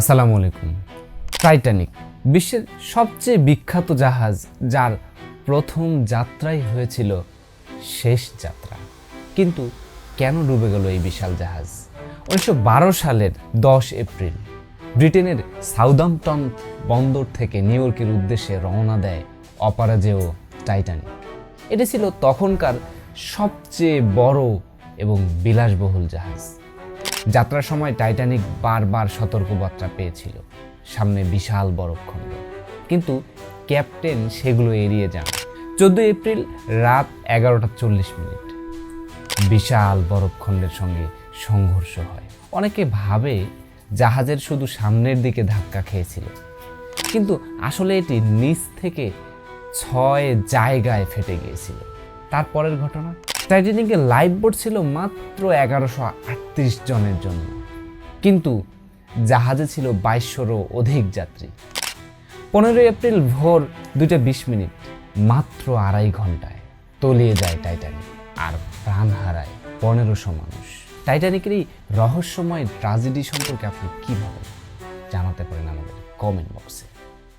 আসসালামু আলাইকুম। টাইটানিক বিশ্বের সবচেয়ে বিখ্যাত জাহাজ যার প্রথম যাত্রাই হয়েছিল শেষ যাত্রা। কিন্তু কেন ডুবে গেল এই বিশাল জাহাজ? উনিশশো বারো সালের দশ এপ্রিল, ব্রিটেনের সাউদাম্পটন বন্দর থেকে নিউ ইয়র্কের উদ্দেশ্যে রওনা দেয় অপারাজেয় টাইটানিক এটি ছিল তখনকার সবচেয়ে বড় এবং বিলাসবহুল জাহাজ। যাত্রার সময় টাইটানিক বারবার সতর্কবার্তা পেয়েছিল। সামনে বিশাল বরফখণ্ড। কিন্তু ক্যাপ্টেন সেগুলো এড়িয়ে যান। চোদ্দ এপ্রিল রাত এগারোটা চল্লিশ মিনিট। বিশাল বরফখণ্ডের সঙ্গে সংঘর্ষ হয়। অনেকে ভাবে জাহাজের শুধু সামনের দিকে ধাক্কা খেয়েছিল। কিন্তু আসলে এটি নিচ থেকে ছয় জায়গায় ফেটে গিয়েছিল। তারপরের ঘটনা? টাইটানিকের লাইফ বোট ছিল মাত্র এগারোশো আটত্রিশ জনের জন্য। কিন্তু জাহাজে ছিল বাইশশোরও অধিক যাত্রী। পনেরোই এপ্রিল ভোর দুইটা বিশ মিনিট, মাত্র আড়াই ঘন্টায় তলিয়ে যায় টাইটানিক আর প্রাণ হারায় পনেরোশো মানুষ। টাইটানিকের এই রহস্যময় ট্রাজেডি সম্পর্কে আপনি কী ভাবেন জানাতে পারেন আমাদের কমেন্ট বক্সে